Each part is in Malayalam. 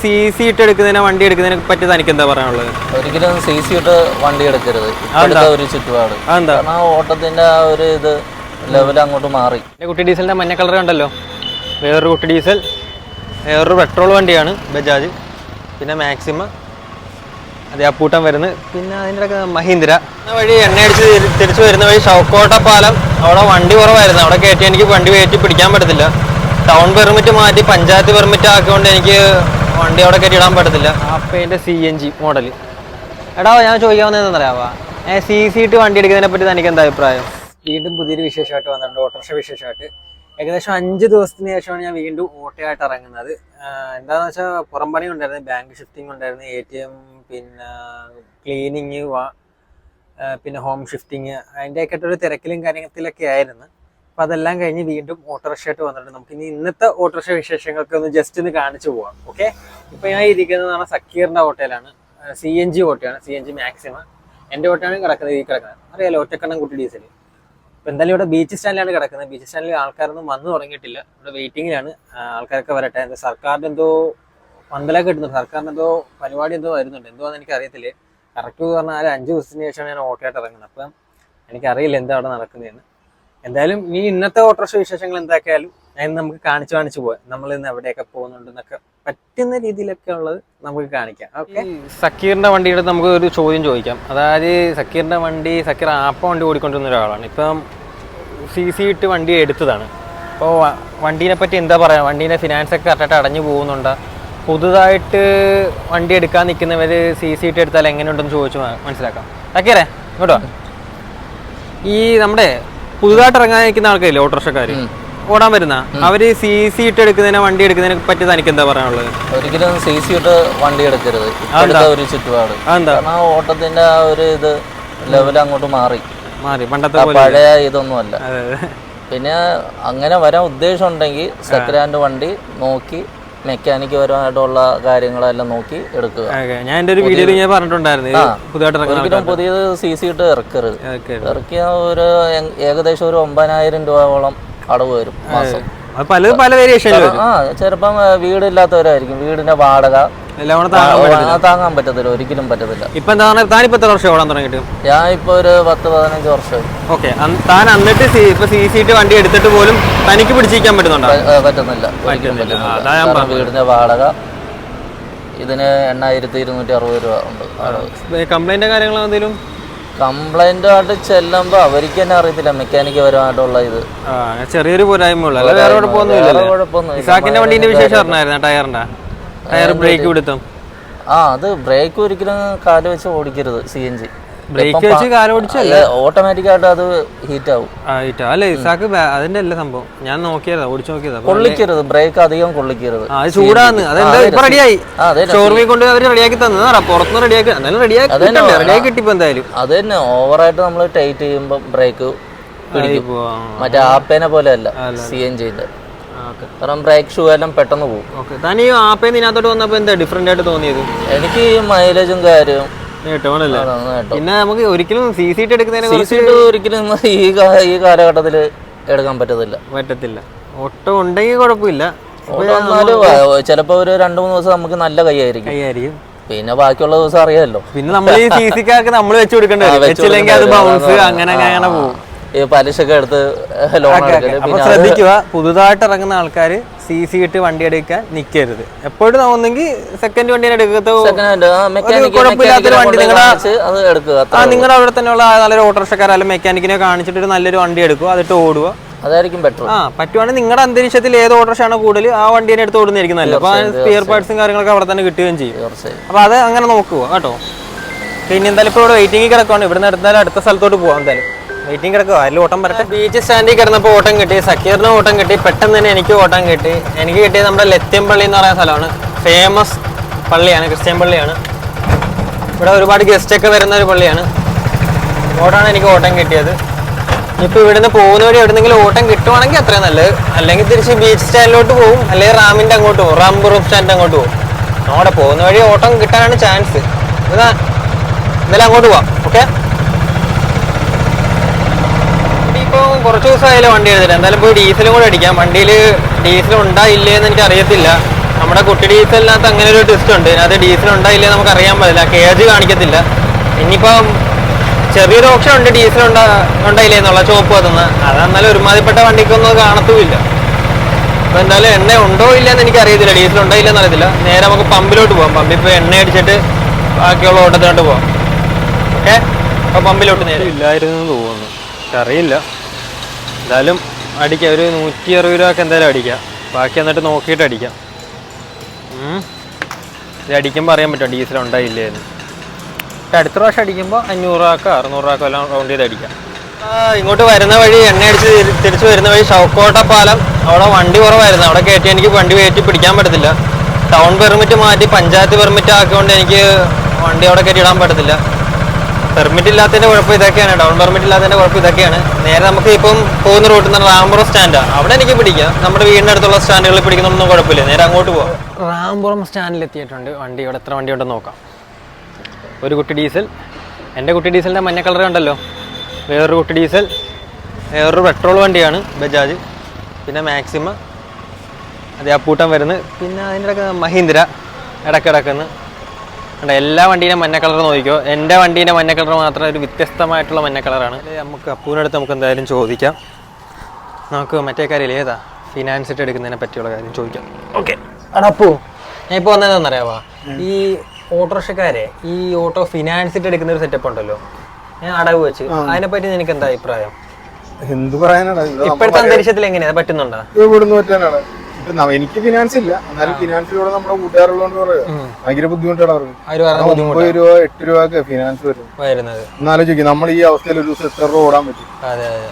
സി സി ഇട്ട് എടുക്കുന്നതിനെ വണ്ടി എടുക്കുന്നതിനെ പറ്റി തനിക്ക് എന്താ പറയാനുള്ളത്? ഒരിക്കലും സി സി ഇട്ട് വണ്ടി എടുക്കരുത്. ഇപ്പോഴത്തെ ഒരു ചുറ്റുപാട്. കാരണം ആ ഓട്ടത്തിന്റെ ആ ഒരു ഇത് ലെവൽ അങ്ങോട്ട് മാറി. എന്റെ കുട്ടി ഡീസലിന്റെ മഞ്ഞ കളർ ഉണ്ടല്ലോ വേറൊരു കുട്ടി ഡീസൽ വേറൊരു പെട്രോൾ വണ്ടിയാണ് ബജാജ്. പിന്നെ മാക്സിമം അതെ അപ്പൂട്ടം വരുന്നത്. പിന്നെ അതിന്റെ ഒക്കെ മഹീന്ദ്ര. ആ വഴി എണ്ണ അടിച്ച് തിരിച്ചു വരുന്ന വഴി ഷൗക്കോട്ട പാലം. അവിടെ വണ്ടി കുറവായിരുന്നു. അവിടെ കയറ്റി എനിക്ക് വണ്ടി കയറ്റി പിടിക്കാൻ പറ്റത്തില്ല. ടൗൺ പെർമിറ്റ് മാറ്റി പഞ്ചായത്ത് പെർമിറ്റ് ആക്കിക്കൊണ്ട് എനിക്ക് വണ്ടി അവിടെ കയറ്റി ഇടാൻ പറ്റത്തില്ല. അപ്പേന്റെ സി എൻ ജി മോഡൽ എടാ ഞാൻ ചോദിക്കാവുന്ന എന്താണെന്നറിയാവാ? ഏ സി സി ഇട്ട് വണ്ടി എടുക്കുന്നതിനെ പറ്റി തനിക്ക് എന്താ അഭിപ്രായം? വീണ്ടും പുതിയൊരു വിശേഷമായിട്ട് വന്നിട്ടുണ്ട് ഓട്ടോറിക്ഷ വിശേഷമായിട്ട്. ഏകദേശം അഞ്ച് ദിവസത്തിന് ശേഷമാണ് ഞാൻ വീണ്ടും ഓട്ടയായിട്ട് ഇറങ്ങുന്നത്. എന്താന്ന് വെച്ചാൽ പുറം പണി ഉണ്ടായിരുന്നു ബാങ്ക് ഷിഫ്റ്റിംഗ് ഉണ്ടായിരുന്നു എ ടി എം പിന്നെ ക്ലീനിങ് പിന്നെ ഹോം ഷിഫ്റ്റിങ് അതിന്റെയൊക്കെ ഒരു തിരക്കിലും കാര്യത്തിലൊക്കെ ആയിരുന്നു. അപ്പോൾ അതെല്ലാം കഴിഞ്ഞ് വീണ്ടും ഓട്ടോറിക്ഷയായിട്ട് വന്നിട്ടുണ്ട്. നമുക്ക് ഇനി ഇന്നത്തെ ഓട്ടോറിക്ഷ വിശേഷങ്ങൾക്ക് ഒന്ന് ജസ്റ്റ് ഒന്ന് കാണിച്ചു പോവാം. ഓക്കെ ഇപ്പൊ ഞാൻ ഇരിക്കുന്നതാണ് സക്കീറിന്റെ ഹോട്ടലാണ് സി എൻ ജി ഓട്ടോയാണ്. സി എൻ ജി മാക്സിമം എന്റെ ഓട്ടോയാണ് കിടക്കുന്നത് ഈ കിടക്കുന്നത്. അറിയാലോ ഒറ്റക്കണ്ണം കുട്ടി ഡീസൽ ഇപ്പം എന്തായാലും ഇവിടെ ബീച്ച് സ്റ്റാൻഡിലാണ് കിടക്കുന്നത്. ബീച്ച് സ്റ്റാൻഡിൽ ആൾക്കാരൊന്നും വന്നു തുടങ്ങിയിട്ടില്ല. ഇവിടെ വെയിറ്റിങ്ങിലാണ് ആൾക്കാരൊക്കെ വരട്ടെ. എന്താ സർക്കാരിന്റെ എന്തോ പന്തലൊക്കെ കിട്ടുന്നുണ്ട്. സർക്കാരിന്റെ എന്തോ പരിപാടി എന്തോ വരുന്നുണ്ട്. എന്തോ എനിക്ക് അറിയത്തില്ല കറക്റ്റ് പറഞ്ഞാൽ അഞ്ച് ദിവസത്തിന് ശേഷമാണ് ഞാൻ ഓട്ടോയായിട്ട് ഇറങ്ങുന്നത്. അപ്പം എനിക്കറിയില്ല എന്താ അവിടെ നടക്കുന്നതെന്ന്. എന്തായാലും ഈ ഇന്നത്തെ ഓട്ടോറിക്ഷ വിശേഷങ്ങൾ എന്താക്കിയാലും അതിന് നമുക്ക് കാണിച്ചു കാണിച്ചു പോകാം നമ്മൾ ഇന്ന് എവിടെയൊക്കെ പോകുന്നുണ്ടെന്നൊക്കെ പറ്റുന്ന രീതിയിലൊക്കെ ഉള്ളത് നമുക്ക് കാണിക്കാം. ഓക്കെ സക്കീറിന്റെ വണ്ടിയുടെ നമുക്ക് ഒരു ചോദ്യം ചോദിക്കാം. അതായത് സക്കീറിന്റെ വണ്ടി സക്കീർ ആപ്പ വണ്ടി ഓടിക്കൊണ്ടിരുന്ന ഒരാളാണ്. ഇപ്പം സി സി ഇട്ട് വണ്ടി എടുത്തതാണ്. അപ്പോൾ വണ്ടീനെ പറ്റി എന്താ പറയാ? വണ്ടീന്റെ ഫിനാൻസ് ഒക്കെ കറക്റ്റായിട്ട് അടഞ്ഞു പോകുന്നുണ്ട്? പുതുതായിട്ട് വണ്ടി എടുക്കാൻ നിൽക്കുന്നവർ സി സി ഇട്ട് എടുത്താൽ എങ്ങനെയുണ്ടെന്ന് ചോദിച്ചു മനസ്സിലാക്കാം. സക്കീറേ ഇങ്ങോട്ടോ. ഈ നമ്മുടെ പുതുതായിട്ട് ഇറങ്ങാൻ നിൽക്കുന്ന ആൾക്കാരില്ലേ ഓട്ടോറിക്ഷക്കാർ ഓടാൻ വരുന്ന? അവർ സി സി ഇട്ട് എടുക്കുന്നതിനെ വണ്ടി എടുക്കുന്നതിനെ പറ്റി തനിക്ക് എന്താ പറയാനുള്ളത്? ഒരിക്കലും സി സി ഇട്ട് വണ്ടി എടുക്കരുത്. ഒരു ചുറ്റുപാട്. ആ ഓട്ടത്തിന്റെ ആ ഒരു ഇത് ലെവൽ അങ്ങോട്ട് മാറി. മാറി. പണ്ടത്തെ പഴയ ഇതൊന്നുമല്ല. പിന്നെ അങ്ങനെ വരാൻ ഉദ്ദേശം ഉണ്ടെങ്കിൽ സെക്കൻഡ് ഹാൻഡ് വണ്ടി നോക്കി മെക്കാനിക്ക് പരമായിട്ടുള്ള കാര്യങ്ങളെല്ലാം നോക്കി എടുക്കുക. ഞാൻ എന്റെ ഒരു വീഡിയോയിൽ ഞാൻ പറഞ്ഞിട്ടുണ്ടായിരുന്നു. പുതിയത് സി സി ഇട്ട് ഇറക്കരുത്. ഇറക്കിയ ഒരു ഏകദേശം ഒരു ഒമ്പതിനായിരം രൂപയോളം അടവ് വരും മാസം. പലത് പല വേരിയേഷൻ വരും. ആ ചെറുപ്പം വീടില്ലാത്തവരായിരിക്കും. വീടിന്റെ വാടക. താങ്ങാൻ പറ്റത്തില്ല. ഒരിക്കലും പറ്റത്തില്ല. ഇപ്പൊ എന്താണ് താൻ എത്ര വർഷം ഓടാൻ തുടങ്ങിയിട്ട്? ഞാൻ ഇപ്പൊ ഒരു പത്ത് പതിനഞ്ച് വർഷമായി. ഓക്കെ. താൻ എന്നിട്ട് സി ഇപ്പൊ സി സി വണ്ടി എടുത്തിട്ട് പോലും തനിക്ക് പിടിച്ചിരിക്കാൻ പറ്റുന്നുണ്ടോ? പറ്റുന്നില്ല. വീടിന്റെ വാടക ഇതിന് എണ്ണായിരത്തി ഇരുന്നൂറ്റി അറുപത് രൂപ ഉണ്ട്. കംപ്ലൈന്റ് കാര്യങ്ങളോ എന്തെങ്കിലും? കംപ്ലൈന്റ് ചെല്ലുമ്പോ ചെല്ലുമ്പോൾ അവർക്ക് തന്നെ അറിയത്തില്ല മെക്കാനിക്ക് പരമായിട്ടുള്ള ഇത്. ആ ചെറിയൊരു പോരായ്മ വേറെ കുഴപ്പമൊന്നുമില്ല. ഇസാക്കിന്റെ വണ്ടീന്റെ വിശേഷം പറഞ്ഞായിരുന്നു ടയറിന്റെ? ടയർ ബ്രേക്ക് പിടുത്തം. ആ അത് ബ്രേക്ക് ഒരിക്കലും കാൽ വെച്ച് ഓടിക്കരുത് സി എൻ ജി. ബ്രേക്ക് വെച്ച് കാലോടിച്ചല്ല ഓട്ടോമാറ്റിക് ആയിട്ട് അത് ഹീറ്റ് ആവും. ഹീറ്റ് ആവും. അല്ലേ ഇസാക്ക് അതിന്റെ അല്ല സംഭവം. ഞാൻ നോക്കിയതാ ഓടിച്ചു നോക്കിയതാ. കൊള്ളിക്കരുത് ബ്രേക്ക് അധികം കൊള്ളിക്കരുത്. അത് ചൂടാന്ന്. അതെന്താ ഇപ്പൊ റെഡിയായി ഷോറൂമിൽ കൊണ്ട് അവർ റെഡിയാക്കി തന്നതാ. പുറത്തുനിന്ന് റെഡിയാക്കി എന്നാലും റെഡിയാക്കി റെഡിയാക്കി കിട്ടിപ്പോ എന്തായാലും. അത് തന്നെ. ഓവറായിട്ട് നമ്മൾ ടൈറ്റ് ചെയ്യുമ്പോൾ ബ്രേക്ക് പിടിക്കും. മറ്റേ ആപ്പേനെ പോലെ അല്ല സി എൻ ജിന്റെ കാരണം ബ്രേക്ക് ഷൂ എല്ലാം പെട്ടെന്ന് പോകും. താൻ ഈ ആപ്പേന്ന് ഇതിനകത്തോട്ട് വന്നപ്പോ എന്താ ഡിഫറെന്റ് ആയിട്ട് തോന്നിയത്? എനിക്ക് മൈലേജും കാര്യവും പിന്നെ നമുക്ക് ഒരിക്കലും സി സി ടി എടുക്കുന്നതിനെ സി ഒരിക്കലും ഈ ഈ കാലഘട്ടത്തിൽ എടുക്കാൻ പറ്റത്തില്ല. പറ്റത്തില്ല. ഓട്ടോ ഉണ്ടെങ്കിൽ കുഴപ്പമില്ല. ചിലപ്പോ ഒരു രണ്ടു മൂന്ന് ദിവസം നമുക്ക് നല്ല കൈയായിരിക്കും. കൈയായിരിക്കും. പിന്നെ ബാക്കിയുള്ള ദിവസം അറിയാമല്ലോ. പിന്നെ നമ്മൾ ഈ സി സിക്കാർക്ക് നമ്മൾ വെച്ച് കൊടുക്കേണ്ടി വരും. വെച്ചില്ലെങ്കിൽ അത് ബൗൺസ് അങ്ങനെ അങ്ങനെ പോകും. ഈ പലിശയൊക്കെ എടുത്ത് ലോൺ ശ്രദ്ധിക്കുക. പുതുതായിട്ട് ഇറങ്ങുന്ന ആൾക്കാർ സി സി ഇട്ട് വണ്ടി എടുക്കാൻ നിൽക്കരുത് എപ്പോഴും തോന്നുന്നെങ്കിൽ സെക്കൻഡ് വണ്ടി എടുക്കത്തോ കുഴപ്പമില്ലാത്തൊരു നിങ്ങളുടെ നിങ്ങളുടെ അവിടെ തന്നെയുള്ള നല്ലൊരു ഓട്ടോറിക്ഷക്കാർ അല്ലെങ്കിൽ മെക്കാനിക്കിനെ കാണിച്ചിട്ട് ഒരു നല്ലൊരു വണ്ടി എടുക്കുക അതിട്ട് ഓടുക. അതായിരിക്കും ബെറ്റർ ആ പറ്റുവാണെങ്കിൽ നിങ്ങളുടെ അന്തരീക്ഷത്തിൽ ഏത് ഓട്ടോഷാണ് കൂടുതൽ ആ വണ്ടീനെ എടുത്ത് ഓടുന്നതായിരിക്കും നല്ലത്. അപ്പൊ സ്പിയർ പാർട്സും കാര്യങ്ങളൊക്കെ അവിടെ തന്നെ കിട്ടുകയും ചെയ്യും. അപ്പോൾ അപ്പൊ അത് അങ്ങനെ നോക്കുക കേട്ടോ. പിന്നെ എന്തായാലും ഇപ്പോൾ ഇവിടെ വെയിറ്റിംഗ് കിടക്കുവാണ്. ഇവിടെ നിന്ന് എടുത്താലും അടുത്ത സ്ഥലത്തോട്ട് പോകാം എന്തായാലും. വെയിറ്റിംഗ് കിടക്കുക അതിൽ ഓട്ടം വരട്ടെ. ബീച്ച് സ്റ്റാൻഡിൽ കിടന്നപ്പോൾ ഓട്ടം കിട്ടി. സക്കീറിന് ഓട്ടം കിട്ടി. പെട്ടെന്ന് തന്നെ എനിക്ക് ഓട്ടം കിട്ടി. എനിക്ക് കിട്ടിയത് നമ്മുടെ ലത്യംപള്ളി എന്ന് പറയുന്ന സ്ഥലമാണ്. ഫേമസ് പള്ളിയാണ് ക്രിസ്ത്യൻ പള്ളിയാണ്. ഇവിടെ ഒരുപാട് ഗസ്റ്റ് ഒക്കെ വരുന്ന ഒരു പള്ളിയാണ്. ഓട്ടാണ് എനിക്ക് ഓട്ടം കിട്ടിയത്. ഇപ്പോൾ ഇവിടുന്ന് പോകുന്ന വഴി എവിടെന്നെങ്കിലും ഓട്ടം കിട്ടുവാണെങ്കിൽ അത്രയും നല്ലത്. അല്ലെങ്കിൽ തിരിച്ച് ബീച്ച് സ്റ്റാൻഡിലോട്ട് പോകും. അല്ലെങ്കിൽ റാമിന്റെ അങ്ങോട്ട് പോകും. റാം റൂം സ്റ്റാൻഡ് അങ്ങോട്ട് പോകും. അവിടെ പോകുന്ന വഴി ഓട്ടം കിട്ടാനാണ് ചാൻസ് എന്നാ എന്തായാലും അങ്ങോട്ട് പോവാം. ഓക്കെ ഇപ്പോൾ കുറച്ച് ദിവസമായാലും വണ്ടി എടുത്തിട്ട്. എന്തായാലും പോയി ഡീസലും കൂടെ അടിക്കാം. വണ്ടിയിൽ ഡീസൽ ഉണ്ടാ ഇല്ലേ എന്ന് എനിക്ക് അറിയത്തില്ല. നമ്മുടെ കുട്ടി ഡീസലിനകത്ത് അങ്ങനെ ഒരു ടെസ്റ്റ് ഉണ്ട്. അതിനകത്ത് ഡീസൽ ഉണ്ടായില്ലേ നമുക്ക് അറിയാൻ പറ്റില്ല. കേജ് കാണിക്കത്തില്ല. ഇനിയിപ്പം ചെറിയൊരു ഓപ്ഷൻ ഉണ്ട്. ഡീസൽ ഉണ്ടാ ഉണ്ടായില്ലേ എന്നുള്ള ചോപ്പ് കത്തുന്ന അതെന്നാലും ഒരുമാതിരിപ്പെട്ട വണ്ടിക്കൊന്നും അത് കാണത്തുമില്ല. അപ്പോൾ എന്തായാലും എണ്ണ ഉണ്ടോ ഇല്ലയെന്ന് എനിക്ക് അറിയത്തില്ല. ഡീസൽ ഉണ്ടോ ഇല്ലെന്ന് അറിയത്തില്ല. നേരെ നമുക്ക് പമ്പിലോട്ട് പോകാം പമ്പിൽ ഇപ്പോൾ എണ്ണ അടിച്ചിട്ട് ബാക്കിയുള്ള ഓട്ടത്തിലോട്ട് പോകാം ഓക്കെ? അപ്പോൾ പമ്പിലോട്ട് നേരെ. ഇല്ലായിരുന്നു എന്ന് തോന്നുന്നു. അറിയില്ല എന്തായാലും അടിക്കാം. ഒരു നൂറ്റി അറുപത് രൂപക്ക് എന്തായാലും അടിക്കാം. ബാക്കി എന്നിട്ട് നോക്കിയിട്ട് അടിക്കാം. ഇത് അടിക്കുമ്പോൾ അറിയാൻ പറ്റും ഡീസൽ ഉണ്ടായില്ലേ എന്ന്. അടുത്ത പ്രാവശ്യം അടിക്കുമ്പോൾ അഞ്ഞൂറ് രൂപക്കോ അറുന്നൂറ് രൂപക്കോ എല്ലാം റൗണ്ട് ചെയ്ത് അടിക്കാം. ഇങ്ങോട്ട് വരുന്ന വഴി എണ്ണ അടിച്ച് തിരി- തിരിച്ച് വരുന്ന വഴി ഷൗക്കോട്ട പാലം. അവിടെ വണ്ടി കുറവായിരുന്നു. അവിടെ കയറ്റി എനിക്ക് വണ്ടി കയറ്റി പിടിക്കാൻ പറ്റത്തില്ല. ടൗൺ പെർമിറ്റ് മാറ്റി പഞ്ചായത്ത് പെർമിറ്റ് ആക്കിക്കൊണ്ട് എനിക്ക് വണ്ടി അവിടെ കയറ്റി ഇടാൻ പറ്റത്തില്ല. പെർമിറ്റ് ഇല്ലാത്തതിന്റെ കുഴപ്പം ഇതൊക്കെയാണ്. ഡൗൺ പെർമിറ്റ് ഇല്ലാത്തതിന്റെ കുഴപ്പം ഇതൊക്കെയാണ്. നേരെ നമുക്ക് ഇപ്പം പോകുന്ന റൂട്ടിൽ നിന്ന് റാംപുറം സ്റ്റാൻഡാണ് അവിടെ എനിക്ക് പിടിക്കാം. നമ്മുടെ വീടിന്റെ അടുത്തുള്ള സ്റ്റാൻഡുകളിൽ പിടിക്കുന്നൊന്നും കുഴപ്പമില്ല. നേരെ അങ്ങോട്ട് പോവാം. റാംപുറം സ്റ്റാൻഡിൽ എത്തിയിട്ടുണ്ട്. വണ്ടി ഇവിടെ എത്ര വണ്ടി ഉണ്ടെന്ന് നോക്കാം. ഒരു കുട്ടി ഡീസൽ എന്റെ കുട്ടി ഡീസലിന്റെ മഞ്ഞ കളർ ഉണ്ടല്ലോ. വേറൊരു കുട്ടി ഡീസൽ വേറൊരു പെട്രോൾ വണ്ടിയാണ് ബജാജ്. പിന്നെ മാക്സിമ. അതേ അപ്പൂട്ടം വരുന്നത്. പിന്നെ അതിന്റെ മഹീന്ദ്ര ഇടക്കിടക്കുന്ന് കണ്ടോ എല്ലാ വണ്ടീന്റെ മഞ്ഞ കളർ നോക്കിക്കോ. എന്റെ വണ്ടീന്റെ മഞ്ഞ കളർ മാത്രം ഒരു വ്യത്യസ്തമായിട്ടുള്ള മഞ്ഞ കളറാണ്. നമുക്ക് അപ്പൂവിനടുത്ത് നമുക്ക് എന്തായാലും ചോദിക്കാം. നമുക്ക് മറ്റേ കാര്യം ഏതാ? ഫിനാൻസ് ഇട്ട് എടുക്കുന്നതിനെ പറ്റിയുള്ള കാര്യം ചോദിക്കാം. ഓക്കെ. അപ്പു. ഞാൻ ഇപ്പോൾ വന്നതെന്നറിയാവാ ഈ ഓട്ടോറിക്ഷക്കാരെ ഈ ഓട്ടോ ഫിനാൻസ് ഇട്ട് എടുക്കുന്ന ഒരു സെറ്റപ്പ് ഉണ്ടല്ലോ. ഞാൻ അടവ് വെച്ച്. അതിനെപ്പറ്റി നിനക്ക് എന്താ അഭിപ്രായം? എന്ത് പറയാനാണ്? ഇപ്പോഴത്തെ അന്തരീക്ഷത്തിൽ എങ്ങനെയാ? പറ്റുന്നുണ്ടോ? ഇവിടുന്ന് പറ്റാനാണ്. എനിക്ക് ഫിനാൻസ് ഇല്ല. എന്നാലും ഫിനാൻസിലൂടെ നമ്മുടെ കൂട്ടുകാരുള്ളതുകൊണ്ട് പറയാം ഭയങ്കര ബുദ്ധിമുട്ടാണ് അവർക്ക്. ഒമ്പത് രൂപ എട്ട് രൂപ ഫിനാൻസ് വരും. എന്നാലോചിക്കും നമ്മൾ ഈ അവസ്ഥയിൽ ഒരു ദിവസം എത്ര രൂപ ഓടാൻ പറ്റും?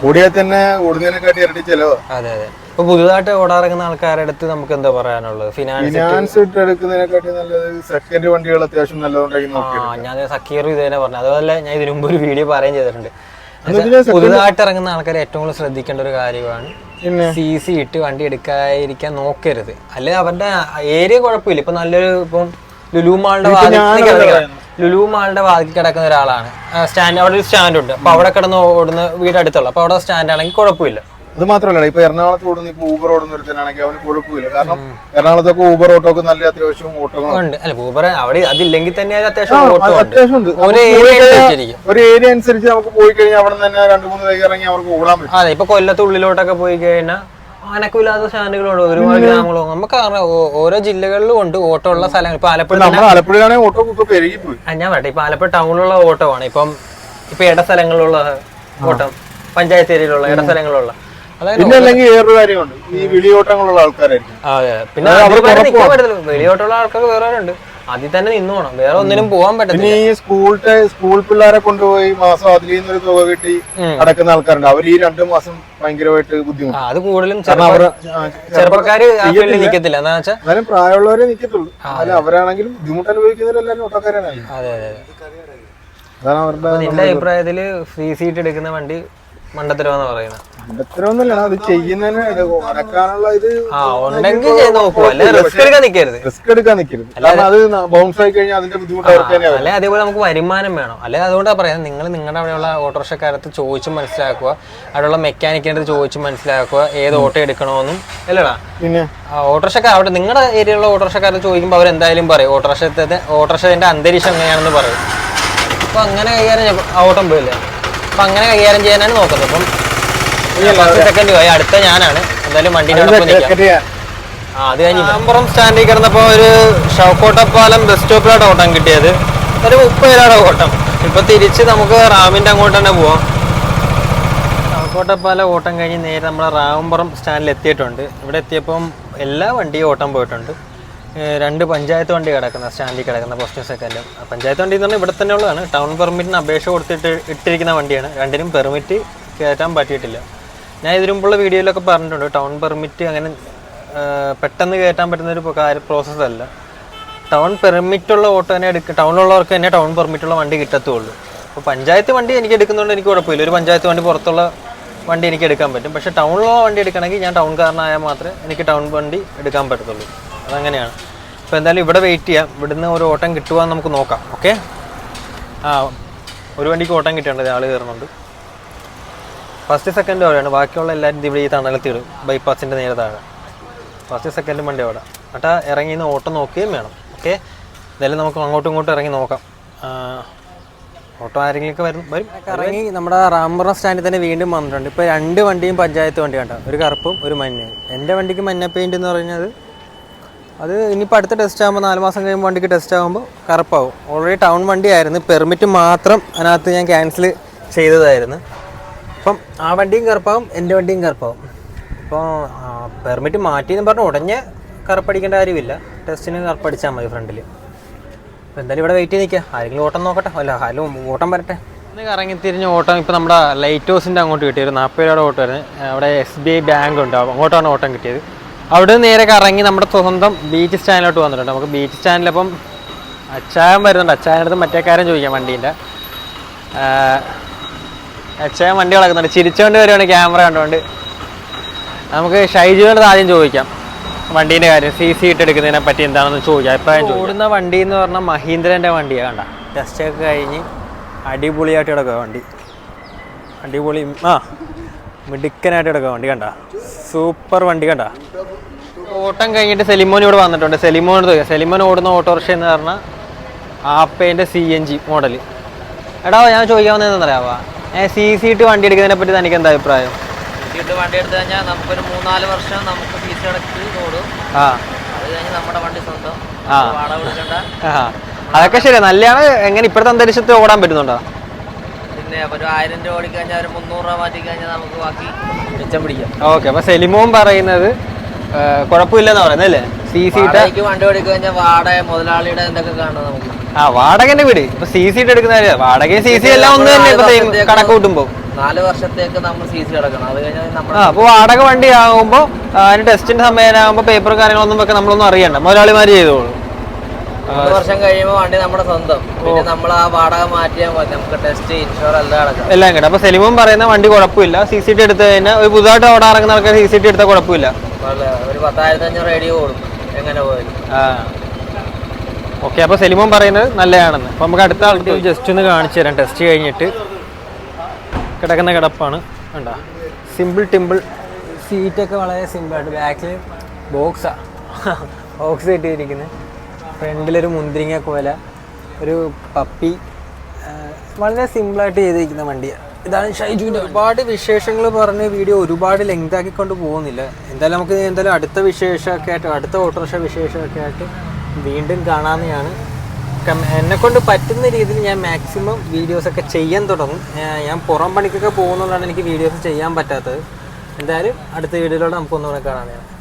ഓടിയാൽ തന്നെ ഓടുന്നതിനെക്കാട്ടി ഇരട്ടി ചെലവാ. അതെ അതെ. ഇപ്പൊ പുതുതായിട്ട് ഓടാറിറങ്ങുന്ന ആൾക്കാരുടെ അടുത്ത് നമുക്ക് എന്താ പറയാനുള്ളത്? ഫിനാൻസ് എടുക്കുന്നതിനെക്കാട്ടി നല്ലത് സെക്കൻഡ് വണ്ടികൾ അത്യാവശ്യം നല്ലതുകൊണ്ടായി ഞാൻ സക്കീർ ഇതേ പറഞ്ഞു. അതുപോലെ ഞാൻ ഇതിനു മുമ്പ് ഒരു വീഡിയോ പറയുകയും ചെയ്തിട്ടുണ്ട്. പുതുതായിട്ട് ഇറങ്ങുന്ന ആൾക്കാർ ഏറ്റവും കൂടുതൽ ശ്രദ്ധിക്കേണ്ട ഒരു കാര്യമാണ് സി സി ഇട്ട് വണ്ടി എടുക്കാതിരിക്കാൻ നോക്കരുത്. അല്ലെ അവരുടെ ഏരിയ കുഴപ്പമില്ല. ഇപ്പൊ നല്ലൊരു ഇപ്പം ലുലു മാളിന്റെ വാതിൽ ലുലു മാളിന്റെ വാതിൽ കിടക്കുന്ന ഒരാളാണ്. സ്റ്റാൻഡ് അവിടെ ഒരു സ്റ്റാൻഡ് ഉണ്ട് അപ്പൊ അവിടെ കിടന്ന് ഓടുന്ന വീട് അടുത്തുള്ള അപ്പൊ അവിടെ സ്റ്റാൻഡ് ആണെങ്കിൽ കുഴപ്പമില്ല. അത് മാത്രമല്ല ഇപ്പൊ എറണാകുളത്ത് ഓടുന്ന ഇപ്പൊ ഊബർ ഓടുന്ന ഒരുത്തനാണെങ്കിൽ അവന് കുഴപ്പമില്ല കാരണം എറണാകുളത്തൊക്കെ ഊബർ ഓട്ടോക്ക് നല്ല അത്യാവശ്യം ഓട്ടോ അല്ല ഊബർ അവിടെ അതില്ലെങ്കിൽ തന്നെ അത് അത്യാവശ്യം ഉണ്ട്. ഒരു ഏരിയ അനുസരിച്ച് നമുക്ക് പോയി കഴിഞ്ഞാൽ അവിടെ തന്നെ രണ്ട് മൂന്ന് വൈകി ഇറങ്ങി അവർക്ക് ഓടാൻ പറ്റും. അതെ ഇപ്പൊ കൊല്ലത്ത് ഉള്ളിലോട്ടൊക്കെ പോയി കഴിഞ്ഞാൽ അനക്കമില്ലാത്ത സ്റ്റാൻഡുകളുണ്ട് ഒരുപാട് ഗ്രാമങ്ങളും. നമുക്ക് ഓരോ ജില്ലകളിലും ഉണ്ട് ഓട്ടോ ഉള്ള സ്ഥലങ്ങൾ. ഇപ്പൊ ആലപ്പുഴ ആലപ്പുഴയിലാണെങ്കിൽ ഓട്ടോ ഞാൻ പറയട്ടെ ഇപ്പൊ ആലപ്പുഴ ടൗണിലുള്ള ഓട്ടോ ആണ് ഇപ്പം ഇപ്പൊ ഇട സ്ഥലങ്ങളിലുള്ള ഓട്ടം പഞ്ചായത്ത് ഏരിയയിലുള്ള ഇട സ്ഥലങ്ങളിലുള്ള പിന്നെ അല്ലെങ്കിൽ വേറൊരു കാര്യമുണ്ട്. ഈ വിളി ഓട്ടങ്ങളുള്ള ആൾക്കാരായിരിക്കും. പിന്നെ അതിൽ തന്നെ നിൽക്കാൻ പറ്റത്തില്ല. വേറെ ഉണ്ട് അതിൽ തന്നെ നിന്നോണം വേറെ ഒന്നിനും പോകാൻ പറ്റില്ല ഈ സ്കൂളിലെ സ്കൂൾ പിള്ളേരെ കൊണ്ടുപോയി മാസം അതിൽ നിന്നൊരു തുക കിട്ടി അടക്കുന്ന ആൾക്കാരുണ്ട്. അവർ ഈ രണ്ടു മാസം ഭയങ്കരമായിട്ട് ബുദ്ധിമുട്ടാണ് ബുദ്ധിമുട്ട്. അത് കൂടുതലും ചെറുപ്പക്കാര് നിക്കത്തില്ല എന്നാ വെച്ചാൽ എന്നാലും പ്രായമുള്ളവരെ നിൽക്കത്തുള്ളൂ. എന്നാലും അവരാണെങ്കിലും ബുദ്ധിമുട്ട് അനുഭവിക്കുന്നവരെല്ലാവരും ഓട്ടോക്കാരാണ്. അതെ അതെ അതെ. അതാണ് അവരുടെ നിന്റെ അഭിപ്രായത്തിൽ ഫ്രീ സീറ്റ് എടുക്കുന്ന വണ്ടി മണ്ടത്തരമെന്ന് പറയുന്നത് അത്രയൊന്നുമില്ല അത് ചെയ്യുന്നതിന് ഇത് അടക്കാനുള്ള ഇത് ആ ഉണ്ടെങ്കിൽ ചെയ്ത് നോക്കൂ. അല്ലെ? റിസ്ക് എടുക്കാൻ നിൽക്കരുത് റിസ്ക് എടുക്കാൻ നിൽക്കരുത് കാരണം അത് ബൗൺസ് ആയി കഴിഞ്ഞാൽ അതിന്റെ ബുദ്ധിമുട്ട് അവർക്ക് തന്നെ അല്ലെ? അതേപോലെ നമുക്ക് വരുമാനം വേണം. അല്ലെ? അതുകൊണ്ടാണ് പറയാം നിങ്ങൾ നിങ്ങളുടെ അവിടെയുള്ള ഓട്ടോറിക്ഷക്കാരത്ത് ചോദിച്ച് മനസ്സിലാക്കുക. അവിടെയുള്ള മെക്കാനിക്കിന്റെ ചോദിച്ച് മനസ്സിലാക്കുക. ഏത് ഓട്ടോ എടുക്കണമെന്നും അല്ലടാ? പിന്നെ? ഓട്ടോറിക്ഷക്കാർ അവിടെ നിങ്ങളുടെ ഏരിയയിലുള്ള ഓട്ടോറിക്ഷക്കാരത്ത് ചോദിക്കുമ്പോൾ അവർ എന്തായാലും പറയും. ഓട്ടോറിക്ഷത്തെ ഓട്ടോറിക്ഷത്തിന്റെ അന്തരീക്ഷം എങ്ങനെയാണെന്ന് പറയും. അപ്പൊ അങ്ങനെ കൈകാര്യം ഓട്ടം പോയില്ലേ? അപ്പൊ അങ്ങനെ കൈകാര്യം ചെയ്യാനാണ് നോക്കുന്നത്. അപ്പം പത്ത് സെക്കൻഡ് പോയി. അടുത്ത ഞാനാണ്. എന്തായാലും വണ്ടിയുടെ നിൽക്കാം. ആ, അത് കഴിഞ്ഞ് മലപ്പുറം സ്റ്റാൻഡിൽ കിടന്നപ്പോൾ ഒരു ഷൗക്കോട്ടപ്പാലം ബസ് സ്റ്റോപ്പിലാണ് ഓട്ടം കിട്ടിയത്. ഒരു മുപ്പത് രൂപയുടെ ഓട്ടം. ഇപ്പൊ തിരിച്ച് നമുക്ക് റാമിന്റെ അങ്ങോട്ട് തന്നെ പോവാം. ഷൗക്കോട്ടപ്പാലം ഓട്ടം കഴിഞ്ഞ് നേരെ നമ്മളെ റാമ്പുറം സ്റ്റാൻഡിൽ എത്തിയിട്ടുണ്ട് ഇവിടെ എത്തിയപ്പം എല്ലാ വണ്ടിയും ഓട്ടം പോയിട്ടുണ്ട്. രണ്ട് പഞ്ചായത്ത് വണ്ടി കിടക്കുന്ന സ്റ്റാൻഡിൽ കിടക്കുന്ന ഫസ്റ്റ് സെക്കൻഡും പഞ്ചായത്ത് വണ്ടി എന്ന് പറഞ്ഞാൽ ഇവിടെ തന്നെ ഉള്ളതാണ്. ടൗൺ പെർമിറ്റിന് അപേക്ഷ കൊടുത്തിട്ട് ഇട്ടിരിക്കുന്ന വണ്ടിയാണ്. രണ്ടിനും പെർമിറ്റ് കയറ്റാൻ പറ്റിയിട്ടില്ല. ഞാൻ ഇതിനു മുമ്പുള്ള വീഡിയോയിലൊക്കെ പറഞ്ഞിട്ടുണ്ട്. ടൗൺ പെർമിറ്റ് അങ്ങനെ പെട്ടെന്ന് കയറ്റാൻ പറ്റുന്ന ഒരു കാര്യ പ്രോസസ്സ് അല്ല. ടൗൺ പെർമിറ്റ് ഉള്ള ഓട്ടോ തന്നെ എടുക്കുക ടൗണിലുള്ളവർക്ക് തന്നെ ടൗൺ പെർമിറ്റ് ഉള്ള വണ്ടി കിട്ടത്തുള്ളൂ. അപ്പോൾ പഞ്ചായത്ത് വണ്ടി എനിക്ക് എടുക്കുന്നതുകൊണ്ട് എനിക്ക് കുഴപ്പമില്ല. ഒരു പഞ്ചായത്ത് വണ്ടി പുറത്തുള്ള വണ്ടി എനിക്ക് എടുക്കാൻ പറ്റും. പക്ഷേ ടൗണിലുള്ള വണ്ടി എടുക്കണമെങ്കിൽ ഞാൻ ടൗൺ ടൗൺകാരനായാൽ മാത്രമേ എനിക്ക് ടൗൺ വണ്ടി എടുക്കാൻ പറ്റത്തുള്ളൂ. അതങ്ങനെയാണ്. അപ്പോൾ എന്തായാലും ഇവിടെ വെയിറ്റ് ചെയ്യാം. ഇവിടുന്ന് ഒരു ഓട്ടം കിട്ടുക നമുക്ക് നോക്കാം. ഓക്കെ ആ ഒരു വണ്ടിക്ക് ഓട്ടം കിട്ടേണ്ടത് ആൾ കയറുന്നുണ്ട്. ഫസ്റ്റ് സെക്കൻഡ് അവിടെയാണ് ബാക്കിയുള്ള എല്ലാവരും ഇവിടെ ഈ തണലത്തിടും. ബൈപ്പാസിന്റെ നേരെ താഴെ. ഫസ്റ്റ് സെക്കൻഡും വണ്ടി അവിടെ. എന്നിട്ട് ഇറങ്ങി നിന്ന് ഓട്ടം നോക്കുകയും വേണം. ഓക്കെ എന്തായാലും നമുക്ക് അങ്ങോട്ടും ഇങ്ങോട്ടും ഇറങ്ങി നോക്കാം. ഓട്ടോ ആരെങ്കിലുമൊക്കെ വരും വരും. ഇറങ്ങി നമ്മുടെ റാംപുറം സ്റ്റാൻഡിൽ തന്നെ വീണ്ടും വന്നിട്ടുണ്ട്. ഇപ്പോൾ രണ്ട് വണ്ടിയും പഞ്ചായത്ത് വണ്ടി കണ്ടാണ് ഒരു കറുപ്പും ഒരു മഞ്ഞയും. എന്റെ വണ്ടിക്ക് മഞ്ഞ പെയിന്റ് എന്ന് പറഞ്ഞത് അത് ഇനിയിപ്പോൾ അടുത്ത ടെസ്റ്റ് ആകുമ്പോൾ നാല് മാസം കഴിയുമ്പോൾ വണ്ടിക്ക് ടെസ്റ്റ് ആകുമ്പോൾ കറുപ്പാവും. ഓൾറെഡി ടൗൺ വണ്ടിയായിരുന്നു. പെർമിറ്റ് മാത്രം അതിനകത്ത് ഞാൻ ക്യാൻസൽ ചെയ്തതായിരുന്നു. അപ്പം ആ വണ്ടിയും കറുപ്പാവും എന്റെ വണ്ടിയും കറുപ്പാവും. അപ്പോൾ പെർമിറ്റ് മാറ്റിയെന്ന് പറഞ്ഞ് ഉടനെ കറുപ്പടിക്കേണ്ട കാര്യമില്ല. ടെസ്റ്റിന് കറുപ്പടിച്ചാൽ മതി ഫ്രണ്ടിൽ അപ്പോൾ എന്തായാലും ഇവിടെ വെയിറ്റ് ചെയ്ത് നിൽക്കുക ആരെങ്കിലും ഓട്ടം നോക്കട്ടെ. അല്ല ഹലോ ഓട്ടം വരട്ടെ. ഇന്ന് ഇറങ്ങി തിരിഞ്ഞ ഓട്ടം ഇപ്പോൾ നമ്മുടെ ലൈറ്റ് ഹൗസിന്റെ അങ്ങോട്ട് കിട്ടിയത്. നാൽപ്പത് രൂപയുടെ വരുന്നത് അവിടെ എസ് ബി ഐ ബാങ്ക് ഉണ്ട്. അങ്ങോട്ടാണ് ഓട്ടം കിട്ടിയത്. അവിടെ നിന്ന് നേരെ കറങ്ങി നമ്മുടെ സ്വന്തം ബീച്ച് സ്റ്റാൻഡിലോട്ട് വന്നിട്ടുണ്ട്. നമുക്ക് ബീച്ച് സ്റ്റാൻഡിലപ്പം അച്ചായൻ വരുന്നുണ്ട്. അച്ചായന്റെ അടുത്ത് മറ്റേ കാര്യം ചോദിക്കാം വണ്ടീന്റെ. അച്ചായൻ വണ്ടി കളക്കുന്നുണ്ട് ചിരിച്ചുകൊണ്ട് വരുവാണ് ക്യാമറ കണ്ടുകൊണ്ട് നമുക്ക് ഷൈജുവിനോട് ആദ്യം ചോദിക്കാം വണ്ടീന്റെ കാര്യം. സി സി ഇട്ട് എടുക്കുന്നതിനെ പറ്റി എന്താണെന്ന് ചോദിക്കാം. എപ്പോഴും ഓടുന്ന വണ്ടി എന്ന് പറഞ്ഞാൽ മഹീന്ദ്രന്റെ വണ്ടിയാണ് കണ്ട. ടെസ്റ്റ് ഒക്കെ കഴിഞ്ഞ് അടിപൊളിയായിട്ട് കിടക്കുക വണ്ടി. അടിപൊളി ആ മിടുക്കനായിട്ട് കിടക്കുക വണ്ടി കണ്ട. സൂപ്പർ വണ്ടി കണ്ട. ഓട്ടം കഴിഞ്ഞിട്ട് സെലിമോൻ ഇവിടെ വന്നിട്ടുണ്ട്. സെലിമോൻ സെലിമോൻ ഓടുന്ന ഓട്ടോറിക്ഷ എന്ന് പറഞ്ഞാൽ ആപ്പേന്റെ സി എൻ ജി മോഡൽ എടാ ഞാൻ ചോദിക്കാവുന്നതെന്നറിയാവാ എന്താണെന്നറിയാവാ സി സി ഇട്ട് വണ്ടി എടുക്കുന്നതിനെ പറ്റി തനിക്ക് എന്താ അഭിപ്രായം? വണ്ടി എടുത്തു കഴിഞ്ഞാൽ നമുക്കൊരു മൂന്നാൽ വർഷം നമുക്ക് ഫീസ് അടച്ച് ഓടും. ആ. അത് കഴിഞ്ഞ് നമ്മുടെ വണ്ടി സ്വന്തം. ആ. അതൊക്കെ ശരിയാ. നല്ലതാണ് എങ്ങനെ ഇപ്പോഴത്തെ അന്തരീക്ഷത്തിൽ ഓടാൻ പറ്റുന്നുണ്ടോ? പിന്നെ ഒരു ആയിരം രൂപ ഓടിക്കഴിഞ്ഞാൽ ഒരു മുന്നൂറ് രൂപ മാറ്റി കഴിഞ്ഞാൽ നമുക്ക് ബാക്കി മിച്ചം പിടിക്കാം. ഓക്കെ അപ്പൊ സെലിമോൻ പറയുന്നത് കുഴപ്പമില്ലെന്ന് പറയുന്നത് അല്ലേ? സി സി ഇട്ട വണ്ടി ഓടിക്കഴിഞ്ഞാൽ കഴിഞ്ഞാൽ വാടക മുതലാളിയുടെ എന്തൊക്കെ കാണണം നമുക്ക്? ആ വാടകന്റെ വീട്. ഇപ്പൊ സി സി ഇട്ട് എടുക്കുന്ന വാടക വാടകയും സി സി എല്ലാം ഒന്ന് തന്നെ ഇപ്പൊ കണക്ക് കൂട്ടുമ്പോ. നാല് വർഷത്തേക്ക് നമ്മൾ സി സി അടക്കണം അത് കഴിഞ്ഞാൽ അപ്പൊ വാടക വണ്ടി ആകുമ്പോ അതിന് ടെസ്റ്റിന്റെ സമയമാകുമ്പോ പേപ്പർ കാര്യങ്ങളൊന്നും ഒക്കെ നമ്മളൊന്നും അറിയണ്ട. മുതലാളിമാര് ചെയ്തോളൂ. മൂന്ന് വർഷം കഴിയുമ്പോൾ വണ്ടി നമ്മുടെ സ്വന്തം. പിന്നെ നമ്മൾ ആ വാടക മാറ്റിയാൽ മതി. നമുക്ക് ടെസ്റ്റ് ഇൻഷുർ എല്ലാം അടക്കാം. എല്ലാം കിട്ടും. അപ്പൊ സെലിമോൻ പറയുന്ന വണ്ടി കുഴപ്പമില്ല. സി സി ടി എടുത്ത് കഴിഞ്ഞാൽ ഒരു പുതുതായിട്ട് അവിടെ ഇറങ്ങുന്ന ആൾക്കാർ സി സി ടി എടുത്താൽ കുഴപ്പമില്ല. ഒരു പത്തായിരത്തി അഞ്ഞൂറ് റേഡിയോ കൊടുക്കും എങ്ങനെ പോയാലും. ആ. ഓക്കെ അപ്പോൾ സെലിമോൻ പറയുന്നത് നല്ലതാണെന്ന്. അപ്പോൾ നമുക്ക് അടുത്ത ആൾക്ക് ജസ്റ്റ് ഒന്ന് കാണിച്ചു തരാം. ടെസ്റ്റ് കഴിഞ്ഞിട്ട് കിടക്കുന്ന കിടപ്പാണ്. കണ്ട? സിമ്പിൾ ടിമ്പിൾ സീറ്റൊക്കെ വളരെ സിമ്പിളായിട്ട് ബാക്കിൽ ബോക്സാ ബോക്സ് കിട്ടിയിരിക്കുന്നത് ഫ്രണ്ടിലൊരു മുന്തിരിങ്ങ കോല ഒരു പപ്പി വളരെ സിമ്പിളായിട്ട് ചെയ്തിരിക്കുന്ന വണ്ടിയാണ് ഇതാണ് ഷൈജുവിന്റെ ഒരുപാട് വിശേഷങ്ങൾ പറഞ്ഞ് വീഡിയോ ഒരുപാട് ലെങ്ത് ആക്കിക്കൊണ്ട് പോകുന്നില്ല. എന്തായാലും നമുക്ക് എന്തായാലും അടുത്ത വിശേഷമൊക്കെ ആയിട്ട് അടുത്ത ഓട്ടോറിക്ഷ വിശേഷമൊക്കെ ആയിട്ട് വീണ്ടും കാണാമെന്നാണ്. എന്നെക്കൊണ്ട് പറ്റുന്ന രീതിയിൽ ഞാൻ മാക്സിമം വീഡിയോസൊക്കെ ചെയ്യാൻ തുടങ്ങും. ഞാൻ- പുറം പണിക്കൊക്കെ പോകുന്നതുകൊണ്ടാണ് എനിക്ക് വീഡിയോസ് ചെയ്യാൻ പറ്റാത്തത്. എന്തായാലും അടുത്ത വീഡിയോയിലൂടെ നമുക്ക് ഒന്നുകൂടെ കാണാമെന്നാണ്.